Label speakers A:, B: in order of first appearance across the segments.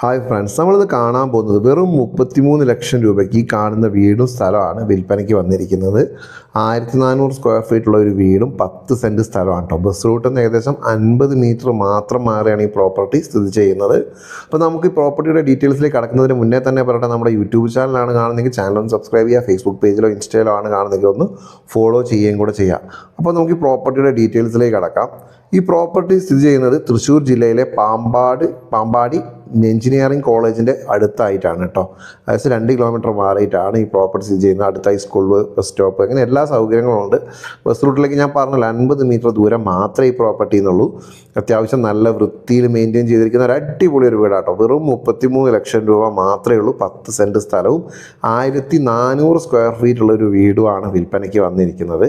A: Hi friends നമ്മളിത് കാണാൻ പോകുന്നത് വെറും മുപ്പത്തിമൂന്ന് ലക്ഷം രൂപയ്ക്ക് ഈ കാണുന്ന വീടും സ്ഥലമാണ് വിൽപ്പനയ്ക്ക് വന്നിരിക്കുന്നത്. ആയിരത്തി നാനൂറ് സ്ക്വയർ ഫീറ്റുള്ള ഒരു വീടും പത്ത് സെന്റ് സ്ഥലമാണ് കേട്ടോ ബസ് റൂട്ടിൽ നിന്ന് ഏകദേശം അൻപത് മീറ്റർ മാത്രം മാറിയാണ് ഈ പ്രോപ്പർട്ടി സ്ഥിതി ചെയ്യുന്നത്. അപ്പോൾ നമുക്ക് ഈ പ്രോപ്പർട്ടിയുടെ ഡീറ്റെയിൽസിലേക്ക് കടക്കുന്നതിന് മുന്നേ തന്നെ പറയട്ടെ നമ്മുടെ യൂട്യൂബ് ചാനലാണ് കാണുന്നതെങ്കിൽ ചാനൽ ഒന്ന് സബ്സ്ക്രൈബ് ചെയ്യുക ഫേസ്ബുക്ക് പേജിലോ ഇൻസ്റ്റയിലോ ആണ് കാണുന്നെങ്കിൽ ഒന്ന് ഫോളോ ചെയ്യുകയും കൂടെ ചെയ്യാം. അപ്പോൾ നമുക്ക് ഈ പ്രോപ്പർട്ടിയുടെ ഡീറ്റെയിൽസിലേക്ക് കടക്കാം. ഈ പ്രോപ്പർട്ടി സ്ഥിതി ചെയ്യുന്നത് തൃശ്ശൂർ ജില്ലയിലെ പാമ്പാട് പാമ്പാടി എഞ്ചിനീയറിംഗ് കോളേജിന്റെ അടുത്തായിട്ടാണ് കേട്ടോ. അതായത് രണ്ട് കിലോമീറ്റർ മാറിയിട്ടാണ് ഈ പ്രോപ്പർട്ടി സ്ഥിതി ചെയ്യുന്നത് അടുത്തായി സ്കൂൾ ബസ് സ്റ്റോപ്പ് അങ്ങനെ എല്ലാ സൗകര്യങ്ങളും ഉണ്ട്. ബസ് റൂട്ടിലേക്ക് ഞാൻ പറഞ്ഞല്ലോ അൻപത് മീറ്റർ ദൂരം മാത്രമേ ഈ പ്രോപ്പർട്ടി എന്നുള്ളൂ അത്യാവശ്യം നല്ല വൃത്തിയിൽ മെയിന്റെയിൻ ചെയ്തിരിക്കുന്ന ഒരു അടിപൊളി ഒരു വീടാട്ടോ. വെറും മുപ്പത്തിമൂന്ന് ലക്ഷം രൂപ മാത്രമേ ഉള്ളൂ. പത്ത് സെന്റ് സ്ഥലവും ആയിരത്തി നാനൂറ് സ്ക്വയർ ഫീറ്റ് ഉള്ള ഒരു വീടുമാണ് വിൽപ്പനയ്ക്ക് വന്നിരിക്കുന്നത്.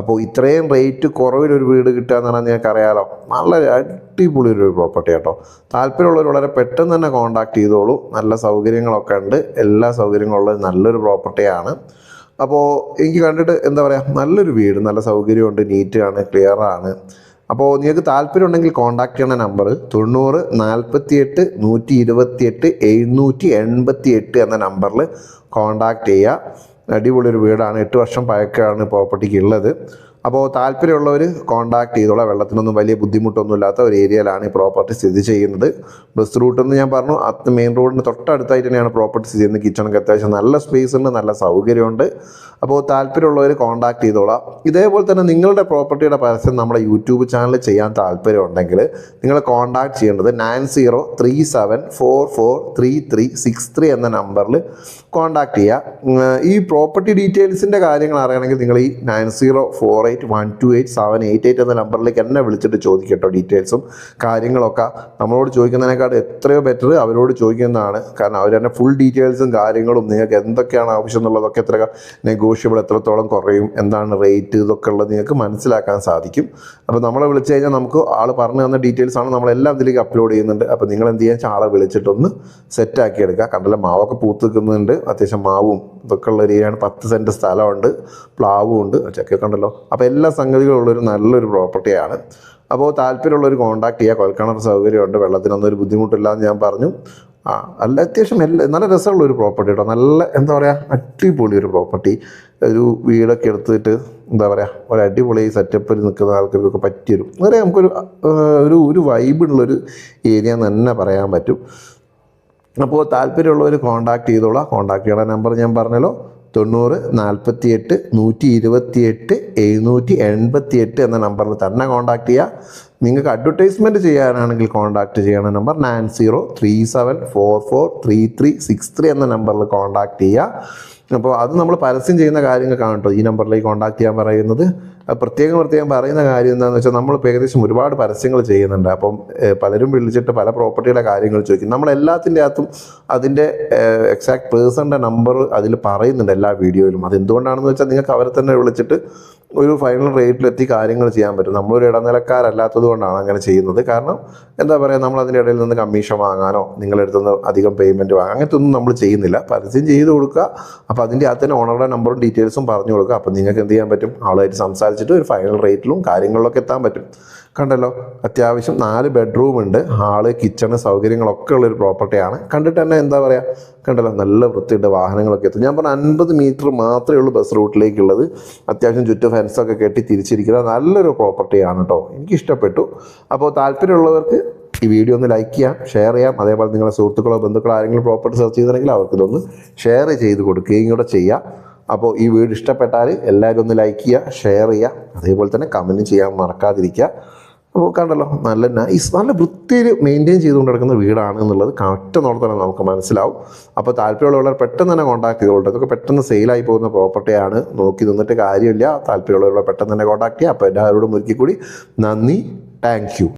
A: അപ്പോൾ ഇത്രയും റേറ്റ് കുറവിലൊരു വീട് കിട്ടുക എന്ന് പറഞ്ഞാൽ നിങ്ങൾക്ക് അറിയാലോ. നല്ല അടിപൊളി ഒരു പ്രോപ്പർട്ടി കേട്ടോ താല്പര്യമുള്ളവർ വളരെ പെട്ടെന്ന് തന്നെ കോൺടാക്ട് ചെയ്തോളൂ. നല്ല സൗകര്യങ്ങളൊക്കെ ഉണ്ട്. എല്ലാ സൗകര്യങ്ങളുള്ള നല്ലൊരു പ്രോപ്പർട്ടിയാണ് അപ്പോൾ എനിക്ക് കണ്ടിട്ട് എന്താ പറയുക നല്ലൊരു വീട്. നല്ല സൗകര്യമുണ്ട്. നീറ്റാണ് ക്ലിയർ ആണ്. അപ്പോൾ നിങ്ങൾക്ക് താല്പര്യം ഉണ്ടെങ്കിൽ കോൺടാക്ട് ചെയ്യണ നമ്പർ തൊണ്ണൂറ് നാൽപ്പത്തി എട്ട് നൂറ്റി ഇരുപത്തി എട്ട് എഴുന്നൂറ്റി എൺപത്തി എട്ട് എന്ന നമ്പറിൽ കോൺടാക്ട് ചെയ്യുക അടിപൊളി ഒരു വീടാണ്. എട്ട് വർഷം പഴക്കമാണ് പ്രോപ്പർട്ടിക്ക് ഉള്ളത്. അപ്പോൾ താല്പര്യമുള്ളവർ കോൺടാക്ട് ചെയ്തോളാം. വെള്ളത്തിനൊന്നും വലിയ ബുദ്ധിമുട്ടൊന്നും ഇല്ലാത്ത ഒരു ഏരിയയിലാണ് ഈ പ്രോപ്പർട്ടി സ്ഥിതി ചെയ്യുന്നത്. ബസ് റൂട്ട് എന്ന് ഞാൻ പറഞ്ഞു അത് മെയിൻ റോഡിന് തൊട്ടടുത്തായിട്ട് തന്നെയാണ് പ്രോപ്പർട്ടി സ്ഥിതി ചെയ്യുന്നത്. കിച്ചണൊക്കെ അത്യാവശ്യം നല്ല സ്പേസ് ഉണ്ട് നല്ല സൗകര്യമുണ്ട്. അപ്പോൾ താല്പര്യമുള്ളവർ കോൺടാക്ട് ചെയ്തോളാം. ഇതേപോലെ തന്നെ നിങ്ങളുടെ പ്രോപ്പർട്ടിയുടെ പരസ്യം നമ്മുടെ യൂട്യൂബ് ചാനൽ ചെയ്യാൻ താല്പര്യമുണ്ടെങ്കിൽ നിങ്ങൾ കോൺടാക്ട് ചെയ്യേണ്ടത് nine zero three seven four four three three six three എന്ന നമ്പറിൽ കോൺടാക്ട് ചെയ്യുക ഈ പ്രോപ്പർട്ടി ഡീറ്റെയിൽസിന്റെ കാര്യങ്ങൾ അറിയണമെങ്കിൽ നിങ്ങൾ ഈ nine zero four eight one two eight seven eight eight എന്ന നമ്പറിലേക്ക് എന്നെ വിളിച്ചിട്ട് ചോദിക്കട്ടോ ഡീറ്റെയിൽസും കാര്യങ്ങളൊക്കെ. നമ്മളോട് ചോദിക്കുന്നതിനേക്കാൾ എത്രയോ ബെറ്റർ അവരോട് ചോദിക്കുന്നതാണ്. കാരണം അവർ തന്നെ ഫുൾ ഡീറ്റെയിൽസും കാര്യങ്ങളും നിങ്ങൾക്ക് എന്തൊക്കെയാണ് ആവശ്യം എന്നുള്ളതൊക്കെ എത്ര നെഗോഷ്യബിൾ എത്രത്തോളം കുറയും എന്താണ് റേറ്റ് ഇതൊക്കെ ഉള്ളത് നിങ്ങൾക്ക് മനസ്സിലാക്കാൻ സാധിക്കും. അപ്പോൾ നമ്മളെ വിളിച്ചു കഴിഞ്ഞാൽ നമുക്ക് ആൾ പറഞ്ഞു തന്ന ഡീറ്റെയിൽസ് ആണ് നമ്മളെല്ലാം ഇതിലേക്ക് അപ്ലോഡ് ചെയ്യുന്നുണ്ട്. അപ്പോൾ നിങ്ങൾ എന്ത് വെച്ചാൽ ആളെ വിളിച്ചിട്ടൊന്ന് സെറ്റാക്കി എടുക്കുക. കണ്ടല്ല മാവൊക്കെ പൂത്ത് നിൽക്കുന്നുണ്ട്. അത്യാവശ്യം മാവും ഇതൊക്കെ ഉള്ള ഏരിയയാണ്. പത്ത് സെന്റ് സ്ഥലമുണ്ട്. പ്ലാവും ഉണ്ട് ചെക്കൊക്കെ ഉണ്ടല്ലോ. അപ്പോൾ എല്ലാ സംഗതികളും ഉള്ളൊരു നല്ലൊരു പ്രോപ്പർട്ടിയാണ് അപ്പോൾ താല്പര്യമുള്ളവർ കോൺടാക്ട് ചെയ്യുക കൊൽക്കിണർ സൗകര്യമുണ്ട്. വെള്ളത്തിനൊന്നും ഒരു ബുദ്ധിമുട്ടില്ലാന്ന് ഞാൻ പറഞ്ഞു. ആ അല്ല അത്യാവശ്യം എല്ലാ നല്ല രസമുള്ള ഒരു പ്രോപ്പർട്ടി കേട്ടോ നല്ല എന്താ പറയുക അടിപൊളി ഒരു പ്രോപ്പർട്ടി ഒരു വീടൊക്കെ എടുത്തിട്ട് എന്താ പറയുക ഒരു അടിപൊളി സെറ്റപ്പിൽ നിൽക്കുന്ന ആൾക്കാർക്കൊക്കെ പറ്റിയൊരു പറയാം നമുക്കൊരു ഒരു ഒരു വൈബുള്ളൊരു ഏരിയ എന്ന് തന്നെ പറയാൻ പറ്റും. അപ്പോൾ താല്പര്യമുള്ളവർ കോൺടാക്ട് ചെയ്തോളാം. കോൺടാക്ട് ചെയ്യണ നമ്പർ ഞാൻ പറഞ്ഞല്ലോ. തൊണ്ണൂറ് നാൽപ്പത്തി എട്ട് നൂറ്റി ഇരുപത്തി എട്ട് എഴുന്നൂറ്റി എൺപത്തി എട്ട് എന്ന നമ്പറിൽ തന്നെ കോൺടാക്ട് ചെയ്യുക നിങ്ങൾക്ക് അഡ്വർടൈസ്മെന്റ് ചെയ്യാനാണെങ്കിൽ കോൺടാക്ട് ചെയ്യണ. Number nine zero three seven four four three three six three എന്ന നമ്പറിൽ കോൺടാക്ട് ചെയ്യുക അപ്പോൾ അത് നമ്മൾ പരസ്യം ചെയ്യുന്ന കാര്യങ്ങൾ കാണട്ടോ ഈ നമ്പറിലേക്ക് കോൺടാക്ട് ചെയ്യാൻ പറയുന്നത്. പ്രത്യേകം പ്രത്യേകം പറയുന്ന കാര്യം എന്താണെന്ന് വെച്ചാൽ നമ്മളിപ്പോൾ ഏകദേശം ഒരുപാട് പരസ്യങ്ങൾ ചെയ്യുന്നുണ്ട്. അപ്പം പലരും വിളിച്ചിട്ട് പല പ്രോപ്പർട്ടിയുടെ കാര്യങ്ങൾ ചോദിക്കും. നമ്മൾ എല്ലാത്തിന്റെ അകത്തും അതിന്റെ എക്സാക്ട് പേഴ്സണിന്റെ നമ്പർ അതിൽ പറയുന്നുണ്ട് എല്ലാ വീഡിയോയിലും. അത് എന്തുകൊണ്ടാണെന്ന് വെച്ചാൽ നിങ്ങൾക്ക് അവരെ തന്നെ വിളിച്ചിട്ട് ഒരു ഫൈനൽ റേറ്റിലെത്തി കാര്യങ്ങൾ ചെയ്യാൻ പറ്റും. നമ്മളൊരു ഇടനിലക്കാരല്ലാത്തത് കൊണ്ടാണ് അങ്ങനെ ചെയ്യുന്നത്. കാരണം എന്താ പറയുക നമ്മൾ അതിന്റെ ഇടയിൽ നിന്ന് കമ്മീഷൻ വാങ്ങാനോ നിങ്ങളുടെ അടുത്ത് നിന്ന് അധികം പേയ്മെന്റ് വാങ്ങാൻ അങ്ങനത്തെ ഒന്നും നമ്മൾ ചെയ്യുന്നില്ല. പരസ്യം ചെയ്ത് കൊടുക്കുക. അപ്പോൾ അതിന്റെ അകത്ത് തന്നെ ഓണറുടെ നമ്പറും ഡീറ്റെയിൽസും പറഞ്ഞു കൊടുക്കുക. അപ്പോൾ നിങ്ങൾക്ക് എന്ത് ചെയ്യാൻ പറ്റും? ആളായിട്ട് ആളുമായിട്ട് സംസാരിച്ചിട്ട് ഒരു ഫൈനൽ റേറ്റിലും കാര്യങ്ങളിലൊക്കെ എത്താൻ പറ്റും. കണ്ടല്ലോ അത്യാവശ്യം നാല് ബെഡ്റൂം ഉണ്ട്. ഹാൾ കിച്ചണ് സൗകര്യങ്ങളൊക്കെ ഉള്ളൊരു പ്രോപ്പർട്ടിയാണ് കണ്ടിട്ട് തന്നെ എന്താ പറയുക കണ്ടല്ലോ നല്ല വൃത്തിയുടെ വാഹനങ്ങളൊക്കെ എത്തും. ഞാൻ പറഞ്ഞ അൻപത് മീറ്റർ മാത്രമേ ഉള്ളൂ ബസ് റൂട്ടിലേക്കുള്ളത് അത്യാവശ്യം ചുറ്റും ഫെൻസൊക്കെ കെട്ടി തിരിച്ചിരിക്കുന്ന നല്ലൊരു പ്രോപ്പർട്ടിയാണ് കേട്ടോ എനിക്ക് ഇഷ്ടപ്പെട്ടു അപ്പോൾ താല്പര്യമുള്ളവർക്ക് ഈ വീഡിയോ ഒന്ന് ലൈക്ക് ചെയ്യാം ഷെയർ ചെയ്യാം. അതേപോലെ നിങ്ങളുടെ സുഹൃത്തുക്കളോ ബന്ധുക്കളോ ആരെങ്കിലും പ്രോപ്പർട്ടി സെർച്ച് ചെയ്തിട്ടുണ്ടെങ്കിൽ അവർക്ക് ഇതൊന്ന് ഷെയർ ചെയ്ത് കൊടുക്കുകയും കൂടെ ചെയ്യാം. അപ്പോൾ ഈ വീഡിയോ ഇഷ്ടപ്പെട്ടാൽ എല്ലാവരും ഒന്ന് ലൈക്ക് ചെയ്യുക ഷെയർ ചെയ്യുക അതേപോലെ തന്നെ കമന്റ് ചെയ്യാൻ മറക്കാതിരിക്കുക. അപ്പോൾ കണ്ടല്ലോ നല്ല നൈസ് നല്ല വൃത്തിയിൽ മെയിന്റെയിൻ ചെയ്തുകൊണ്ട് നടക്കുന്ന വീടാണ് എന്നുള്ളത് കറക്റ്റ് നോട്ടത്തന്നെ നമുക്ക് മനസ്സിലാവും. അപ്പോൾ താല്പര്യമുള്ളവർ പെട്ടെന്ന് തന്നെ കോൺടാക്ട് ചെയ്തോളൂ ഇതൊക്കെ പെട്ടെന്ന് സെയിലായി പോകുന്ന പ്രോപ്പർട്ടിയാണ് നോക്കി നിന്നിട്ട് കാര്യമില്ല. താല്പര്യമുള്ളവർ പെട്ടെന്ന് തന്നെ കോൺടാക്ട് ചെയ്യുക. അപ്പോൾ എല്ലാവരോടും ഒരിക്കൽ കൂടി നന്ദി. താങ്ക്